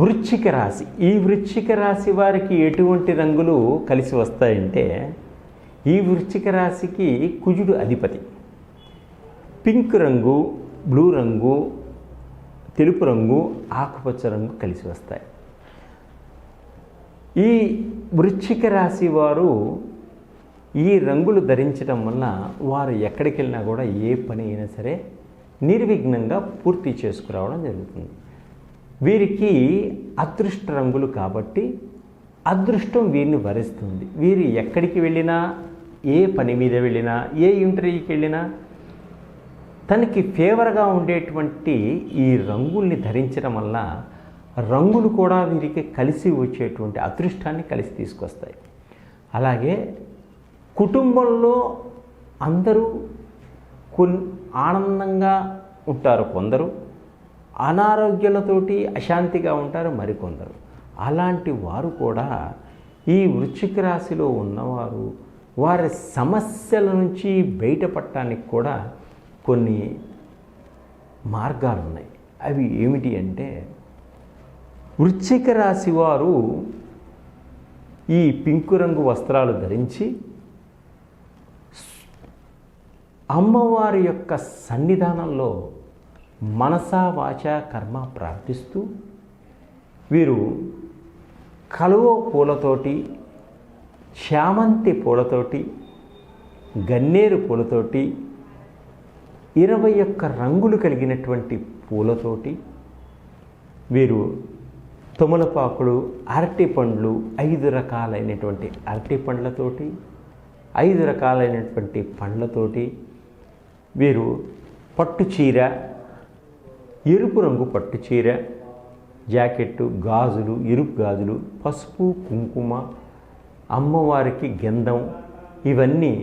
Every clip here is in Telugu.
వృశ్చిక రాశి. ఈ వృశ్చిక రాశి వారికి ఎటువంటి రంగులు కలిసి వస్తాయంటే ఈ వృశ్చిక రాశికి కుజుడు అధిపతి. పింక్ రంగు బ్లూ రంగు తెలుపు రంగు ఆకుపచ్చ రంగు కలిసి వస్తాయి. ఈ వృశ్చిక రాశి వారు ఈ రంగులు ధరించడం వల్ల వారు ఎక్కడికి వెళ్ళినా కూడా ఏ పని అయినా సరే నిర్విఘ్నంగా పూర్తి చేసుకురావడం జరుగుతుంది. వీరికి అదృష్ట రంగులు కాబట్టి అదృష్టం వీరిని వరిస్తుంది. వీరు ఎక్కడికి వెళ్ళినా ఏ పని మీద వెళ్ళినా ఏ ఇంటర్వ్యూకి వెళ్ళినా తనకి ఫేవర్గా ఉండేటువంటి ఈ రంగుల్ని ధరించడం వల్ల రంగులు కూడా వీరికి కలిసి వచ్చేటువంటి అదృష్టాన్ని కలిసి తీసుకొస్తాయి. అలాగే కుటుంబంలో అందరూ కొన్ ఆనందంగా ఉంటారు కొందరు. అనారోగ్యాలతోటి అశాంతిగా ఉంటారు మరికొందరు. అలాంటి వారు కూడా ఈ వృశ్చిక రాశిలో ఉన్నవారు వారి సమస్యల నుంచి బయటపడటానికి కూడా కొన్ని మార్గాలు ఉన్నాయి అవి ఏమిటి అంటే వృశ్చిక రాశి వారు ఈ పింకు రంగు వస్త్రాలు ధరించి అమ్మవారి యొక్క సన్నిధానంలో మనసా వాచ కర్మ ప్రార్థిస్తూ వీరు కలువ పూలతోటి చామంతి పూలతోటి గన్నేరు పూలతోటి ఇరవై ఒక్క రంగులు కలిగినటువంటి పూలతోటి వీరు తుమలపాకులు అరటి పండ్లు ఐదు రకాలైనటువంటి అరటి పండ్లతోటి ఐదు రకాలైనటువంటి పండ్లతోటి వీరు పట్టు చీర ఎరుపు రంగు పట్టు చీర జాకెట్టు గాజులు ఎరుపు గాజులు పసుపు కుంకుమ అమ్మవారికి గంధం ఇవన్నీ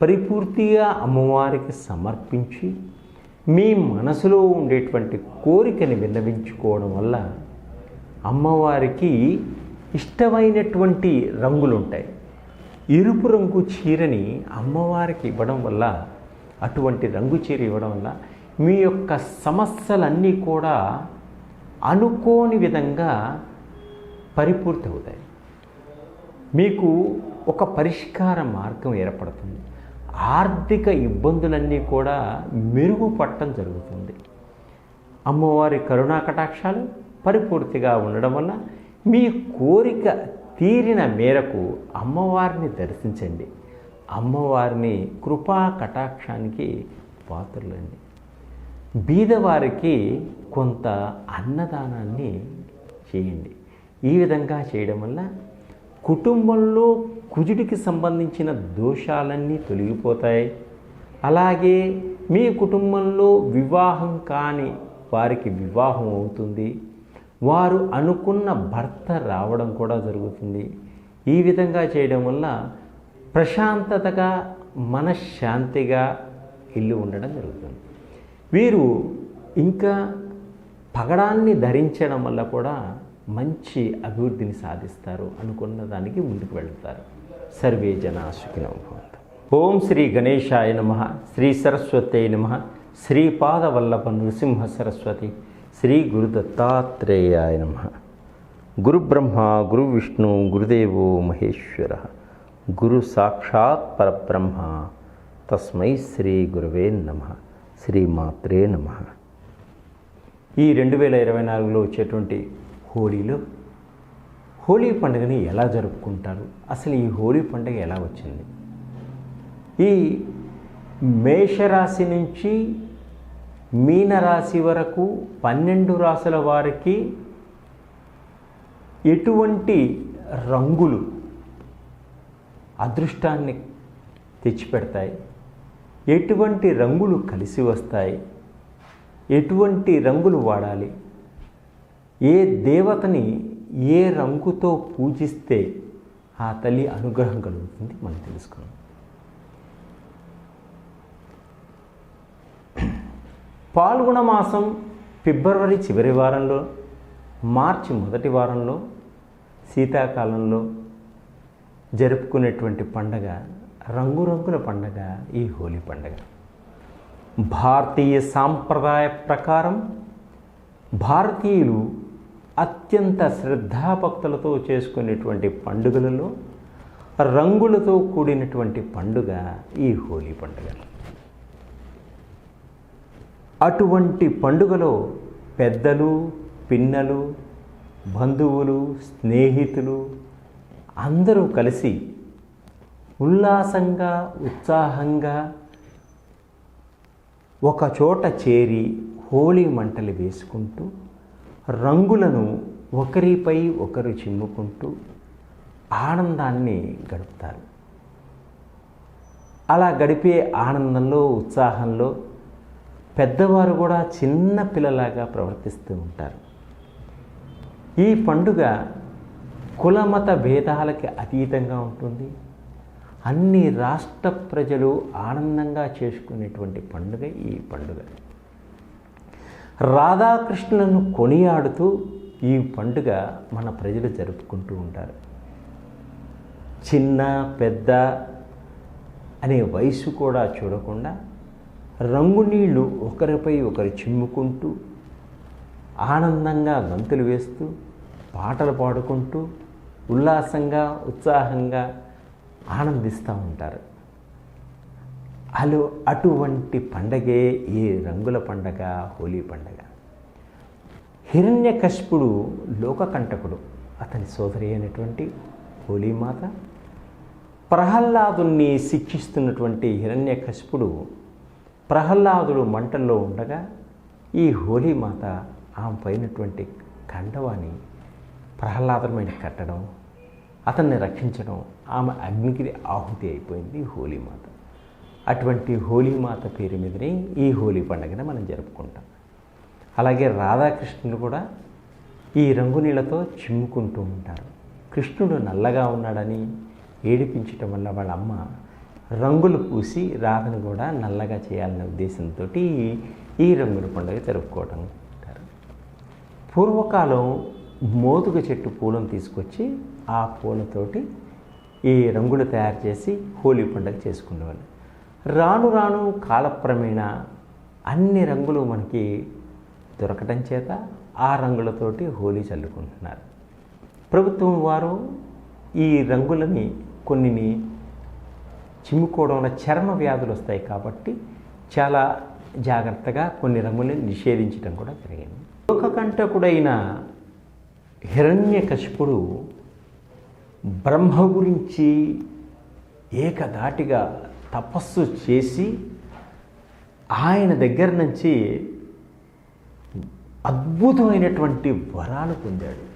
పరిపూర్తిగా అమ్మవారికి సమర్పించి మీ మనసులో ఉండేటువంటి కోరికని విన్నవించుకోవడం వల్ల అమ్మవారికి ఇష్టమైనటువంటి రంగులు ఉంటాయి ఎరుపు రంగు చీరని అమ్మవారికి ఇవ్వడం వల్ల అటువంటి రంగు చీర ఇవ్వడం వల్ల మీ యొక్క సమస్యలన్నీ కూడా అనుకోని విధంగా పరిపూర్తి అవుతాయి మీకు ఒక పరిష్కార మార్గం ఏర్పడుతుంది. ఆర్థిక ఇబ్బందులన్నీ కూడా మెరుగుపట్టడం జరుగుతుంది. అమ్మవారి కరుణా కటాక్షాలు పరిపూర్తిగా ఉండడం వల్ల మీ కోరిక తీరిన మేరకు అమ్మవారిని దర్శించండి. అమ్మవారిని కృపా కటాక్షానికి పాత్రలండి. బీదవారికి కొంత అన్నదానాన్ని చేయండి. ఈ విధంగా చేయడం వల్ల కుటుంబంలో కుజుడికి సంబంధించిన దోషాలన్నీ తొలగిపోతాయి. అలాగే మీ కుటుంబంలో వివాహం కాని వారికి వివాహం అవుతుంది. వారు అనుకున్న భర్త రావడం కూడా జరుగుతుంది. ఈ విధంగా చేయడం వల్ల ప్రశాంతతగా మనశ్శాంతిగా ఇల్లు ఉండడం జరుగుతుంది. వీరు ఇంకా పగడాన్ని ధరించడం వల్ల కూడా మంచి అభివృద్ధిని సాధిస్తారు అనుకున్న దానికి ముందుకు వెళ్తారు. సర్వే జన సుఖినో ఓం శ్రీ గణేశాయ నమ శ్రీ సరస్వతి నమ శ్రీపాదవల్లభ నృసింహ సరస్వతి శ్రీ గురు దత్తాత్రేయాయ నమ. గురు గురు విష్ణు గురుదేవో మహేశ్వర. గురు సాక్షాత్ పరబ్రహ్మ. తస్మై శ్రీ గురువే నమ. శ్రీమాత్రే నమ. ఈ రెండు వేల ఇరవై నాలుగులో వచ్చేటువంటి హోలీలో హోలీ పండుగని ఎలా జరుపుకుంటారు? అసలు ఈ హోలీ పండుగ ఎలా వచ్చింది? ఈ మేషరాశి నుంచి మీనరాశి వరకు పన్నెండు రాశుల వారికి ఎటువంటి రంగులు అదృష్టాన్ని తెచ్చిపెడతాయి? ఎటువంటి రంగులు కలిసి వస్తాయి? ఎటువంటి రంగులు వాడాలి? ఏ దేవతని ఏ రంగుతో పూజిస్తే ఆ తల్లి అనుగ్రహం కలుగుతుంది? మనం తెలుసుకున్నాం పాల్గొన మాసం ఫిబ్రవరి చివరి వారంలో మార్చి మొదటి వారంలో శీతాకాలంలో జరుపుకునేటువంటి పండగ రంగురంగుల పండగ ఈ హోలీ పండగ. భారతీయ సాంప్రదాయ ప్రకారం భారతీయులు అత్యంత శ్రద్ధాభక్తులతో చేసుకునేటువంటి పండుగలలో రంగులతో కూడినటువంటి పండుగ ఈ హోలీ పండుగ. అటువంటి పండుగలో పెద్దలు పిన్నలు బంధువులు స్నేహితులు అందరూ కలిసి ఉల్లాసంగా ఉత్సాహంగా ఒక చోట చేరి హోలీ మంటలు వేసుకుంటూ రంగులను ఒకరిపై ఒకరు చిమ్ముకుంటూ ఆనందాన్ని గడుపుతారు. అలా గడిపే ఆనందంలో ఉత్సాహంలో పెద్దవారు కూడా చిన్న పిల్లలాగా ప్రవర్తిస్తూ ఉంటారు. ఈ పండుగ కులమత భేదాలకి అతీతంగా ఉంటుంది. అన్ని రాష్ట్ర ప్రజలు ఆనందంగా చేసుకునేటువంటి పండుగ ఈ పండుగ. రాధాకృష్ణులను కొనియాడుతూ ఈ పండుగ మన ప్రజలు జరుపుకుంటూ ఉంటారు. చిన్న పెద్ద అనే వయసు కూడా చూడకుండా రంగు నీళ్ళు ఒకరిపై ఒకరు చిమ్ముకుంటూ ఆనందంగా గంతులు వేస్తూ పాటలు పాడుకుంటూ ఉల్లాసంగా ఉత్సాహంగా ఆనందిస్తూ ఉంటారు. అలు అటువంటి పండగే ఈ రంగుల పండగ హోలీ పండగ. హిరణ్యకశిపుడు లోకకంటకుడు. అతని సోదరి అయినటువంటి హోలీమాత. ప్రహ్లాదుని శిక్షిస్తున్నటువంటి హిరణ్యకశిపుడు ప్రహ్లాదుడు మంటల్లో ఉండగా ఈ హోలీమాత ఆమె పైనటువంటి కండవాన్ని ప్రహ్లాదమైన కట్టడం అతన్ని రక్షించడం ఆమె అగ్నికి ఆహుతి అయిపోయింది హోలీమాత. అటువంటి హోలీమాత పేరు మీదనే ఈ హోలీ పండుగను మనం జరుపుకుంటాం. అలాగే రాధాకృష్ణులు కూడా ఈ రంగు నీళ్ళతో చిమ్ముకుంటూ ఉంటారు. కృష్ణుడు నల్లగా ఉన్నాడని ఏడిపించటం వల్ల వాళ్ళ అమ్మ రంగులు పూసి రాధను కూడా నల్లగా చేయాలనే ఉద్దేశంతో ఈ రంగుల పండుగ జరుపుకోవటం ఉంటారు పూర్వకాలం మోదుగ చెట్టు పూలను తీసుకొచ్చి ఆ పూలతోటి ఈ రంగులు తయారు చేసి హోలీ పండుగ చేసుకునేవాళ్ళు. రాను రాను కాలక్రమేణ అన్ని రంగులు మనకి దొరకటం చేత ఆ రంగులతోటి హోలీ చల్లుకుంటున్నారు. ప్రభుత్వం వారు ఈ రంగులని కొన్నిని చిమ్ముకోవడం వల్ల చర్మ వ్యాధులు వస్తాయి కాబట్టి చాలా జాగ్రత్తగా కొన్ని రంగులను నిషేధించడం కూడా జరిగింది. లోకకంటకుడైన హిరణ్యకశిపుడు బ్రహ్మ గురించి ఏకధాటిగా తపస్సు చేసి ఆయన దగ్గర నుంచి అద్భుతమైనటువంటి వరాలు పొందాడు.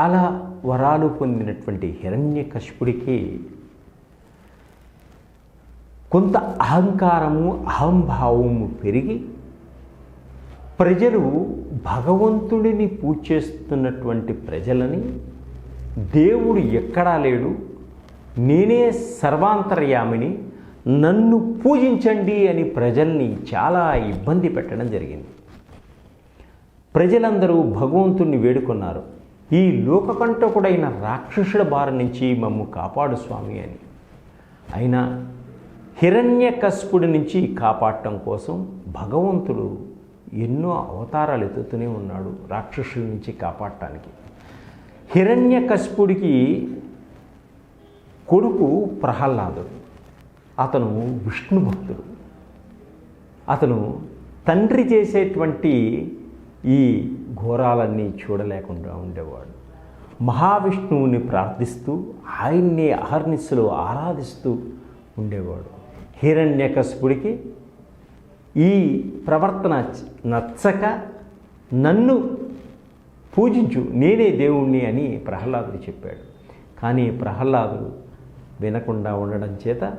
అలా వరాలు పొందినటువంటి హిరణ్యకశిపుడికి కొంత అహంకారము అహంభావము పెరిగి ప్రజలు భగవంతుడిని పూజ చేస్తున్నటువంటి ప్రజలని దేవుడు ఎక్కడా లేడు. నేనే సర్వాంతర్యామిని నన్ను పూజించండి అని ప్రజల్ని చాలా ఇబ్బంది పెట్టడం జరిగింది. ప్రజలందరూ భగవంతుణ్ణి వేడుకున్నారు. ఈ లోకకంటకుడైన రాక్షసుల బారి నుంచి మమ్ము కాపాడు స్వామి అని. అయినా హిరణ్యకశిపుడి నుంచి కాపాడటం కోసం భగవంతుడు ఎన్నో అవతారాలు ఎత్తుతూనే ఉన్నాడు రాక్షసుల నుంచి కాపాడటానికి. హిరణ్యకశిపుడికి కొడుకు ప్రహ్లాదుడు. అతను విష్ణు భక్తుడు. అతను తండ్రి చేసేటువంటి ఈ ఘోరాలన్నీ చూడలేకుండా ఉండేవాడు. మహావిష్ణువుని ప్రార్థిస్తూ ఆయన్ని అహర్నిస్సులు ఆరాధిస్తూ ఉండేవాడు. హిరణ్యకశిపుడికి ఈ ప్రవర్తన నచ్చక నన్ను పూజించు నేనే దేవుణ్ణి అని ప్రహ్లాదుడు చెప్పాడు. కానీ ప్రహ్లాదుడు వినకుండా ఉండడం చేత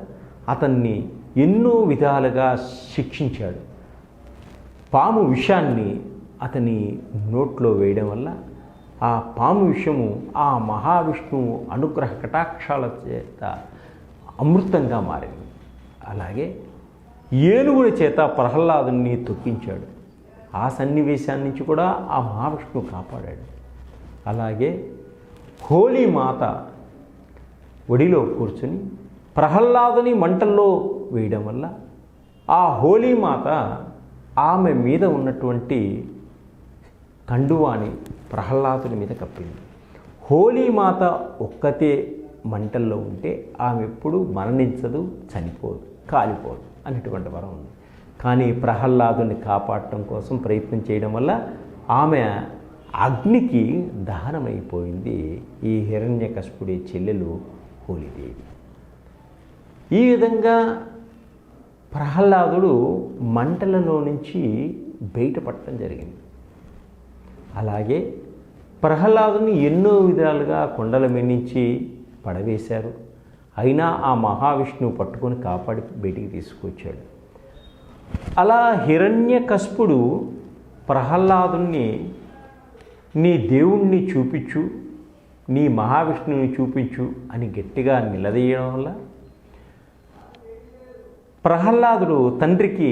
అతన్ని ఎన్నో విధాలుగా శిక్షించాడు. పాము విషాన్ని అతని నోట్లో వేయడం వల్ల ఆ పాము విషము ఆ మహావిష్ణువు అనుగ్రహ కటాక్షాల చేత అమృతంగా మారింది. అలాగే ఏనుగుడి చేత ప్రహ్లాదుని తొక్కించాడు. ఆ సన్నివేశాన్ని నుంచి కూడా ఆ మహావిష్ణువు కాపాడాడు. అలాగే హోలీ మాత ఒడిలో కూర్చుని ప్రహ్లాదుని మంటల్లో వేయడం వల్ల ఆ హోలీ మాత ఆమె మీద ఉన్నటువంటి కండువాని ప్రహ్లాదుని మీద కప్పింది. హోలీ మాత ఒక్కతే మంటల్లో ఉంటే ఆమె ఎప్పుడు మరణించదు చనిపోదు కాలిపోదు. అనేటువంటి వరం ఉంది. కానీ ప్రహ్లాదుని కాపాడటం కోసం ప్రయత్నం చేయడం వల్ల ఆమె అగ్నికి దహనమైపోయింది. ఈ హిరణ్యకశపుడి చెల్లెలు హోలీదేవి. ఈ విధంగా ప్రహ్లాదుడు మంటలలో నుంచి బయటపడటం జరిగింది. అలాగే ప్రహ్లాదుని ఎన్నో విధాలుగా కొండల మిన్నించి పడవేశారు. అయినా ఆ మహావిష్ణువు పట్టుకొని కాపాడి బయటికి తీసుకొచ్చాడు. అలా హిరణ్యకశపుడు ప్రహ్లాదుని నీ దేవుణ్ణి చూపించు నీ మహావిష్ణువుని చూపించు అని గట్టిగా నిలదీయడం వల్ల ప్రహ్లాదుడు తండ్రికి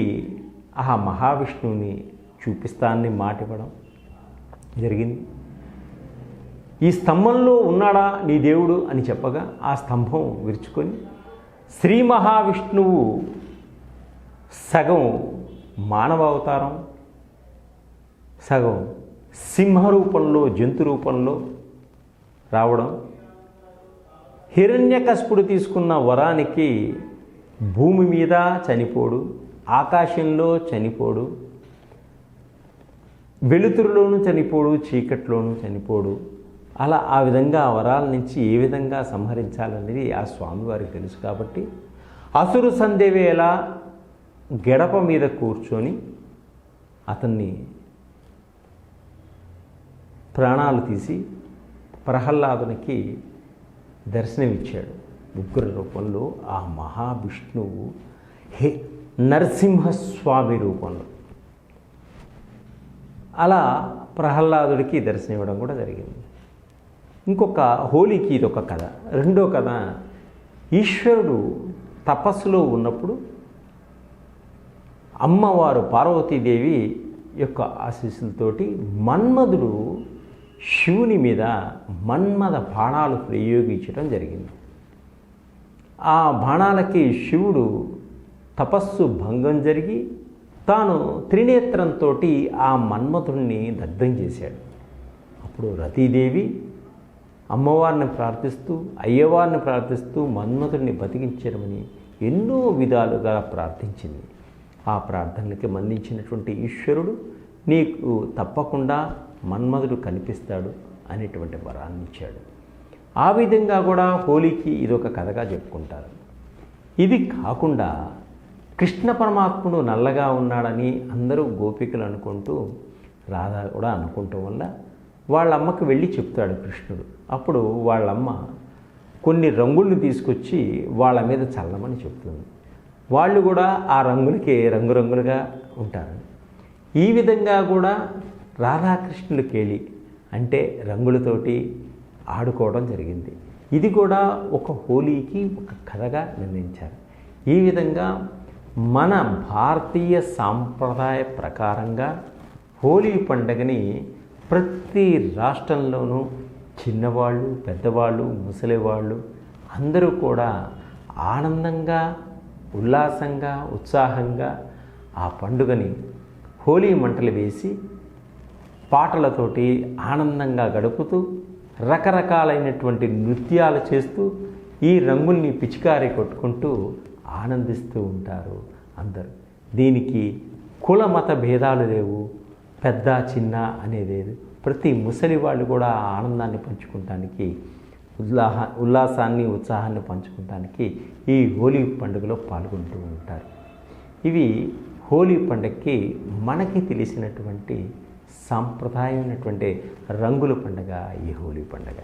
ఆ మహావిష్ణువుని చూపిస్తానని మాట ఇవ్వడం జరిగింది. ఈ స్తంభంలో ఉన్నాడా నీ దేవుడు అని చెప్పగా ఆ స్తంభం విరుచుకొని శ్రీ మహావిష్ణువు సగం మానవ అవతారం సగం సింహ రూపంలో జంతు రూపంలో రావడం హిరణ్యకశపుడు తీసుకున్న వరానికి భూమి మీద చనిపోడు ఆకాశంలో చనిపోడు వెలుతురులోనూ చనిపోడు చీకట్లోనూ చనిపోడు. అలా ఆ విధంగా వరాల నుంచి ఏ విధంగా సంహరించాలనేది ఆ స్వామివారికి తెలుసు కాబట్టి అసురు సంధ్యవేళ గడప మీద కూర్చొని అతన్ని ప్రాణాలు తీసి ప్రహ్లాదునికి దర్శనమిచ్చాడు. ఉగ్ర రూపంలో ఆ మహావిష్ణువు హే నరసింహస్వామి రూపంలో. అలా ప్రహ్లాదుడికి దర్శనం ఇవ్వడం కూడా జరిగింది. ఇంకొక హోలీకి ఇది ఒక కథ. రెండో కథ ఈశ్వరుడు తపస్సులో ఉన్నప్పుడు అమ్మవారు పార్వతీదేవి యొక్క ఆశీస్సులతోటి మన్మధుడు శివుని మీద మన్మద బాణాలు ప్రయోగించడం జరిగింది. ఆ బాణాలకి శివుడు తపస్సు భంగం జరిగి తాను త్రినేత్రంతో ఆ మన్మధుణ్ణి దగ్ధం చేశాడు. అప్పుడు రతీదేవి అమ్మవారిని ప్రార్థిస్తూ అయ్యవారిని ప్రార్థిస్తూ మన్మథుడిని బతికించడమని ఎన్నో విధాలుగా ప్రార్థించింది. ఆ ప్రార్థనలకి మందించినటువంటి ఈశ్వరుడు నీకు తప్పకుండా మన్మధుడు కనిపిస్తాడు అనేటువంటి వరాన్ని ఇచ్చాడు. ఆ విధంగా కూడా హోలీకి ఇదొక కథగా చెప్పుకుంటారు. ఇది కాకుండా కృష్ణ పరమాత్ముడు నల్లగా ఉన్నాడని అందరూ గోపికలు అనుకుంటూ రాధ కూడా అనుకుంటూ వల్ల వాళ్ళ అమ్మకి వెళ్ళి చెప్తాడు కృష్ణుడు. అప్పుడు వాళ్ళమ్మ కొన్ని రంగుల్ని తీసుకొచ్చి వాళ్ళ మీద చల్లమని చెప్తుంది. వాళ్ళు కూడా ఆ రంగులకి రంగురంగులుగా ఉంటారు. ఈ విధంగా కూడా రాధాకృష్ణులు కేలి అంటే రంగులతోటి ఆడుకోవడం జరిగింది. ఇది కూడా ఒక హోలీకి ఒక కథగా నిర్ణయించారు. ఈ విధంగా మన భారతీయ సాంప్రదాయ ప్రకారంగా హోలీ పండుగని ప్రతి రాష్ట్రంలోనూ చిన్నవాళ్ళు పెద్దవాళ్ళు ముసలివాళ్ళు అందరూ కూడా ఆనందంగా ఉల్లాసంగా ఉత్సాహంగా ఆ పండుగని హోలీ మంటలు వేసి పాటలతోటి ఆనందంగా గడుపుతూ రకరకాలైనటువంటి నృత్యాలు చేస్తూ ఈ రంగుల్ని పిచికారి కొట్టుకుంటూ ఆనందిస్తూ ఉంటారు అందరూ. దీనికి కుల మత భేదాలు లేవు. పెద్ద చిన్న అనేది ప్రతి ముసలి వాళ్ళు కూడా ఆనందాన్ని పంచుకుంటానికి ఉల్లాహ ఉల్లాసాన్ని ఉత్సాహాన్ని పంచుకుంటానికి ఈ హోలీ పండుగలో పాల్గొంటూ ఉంటారు. ఇవి హోలీ పండగకి మనకి తెలిసినటువంటి సాంప్రదాయమైనటువంటి రంగుల పండుగ ఈ హోలీ పండగ.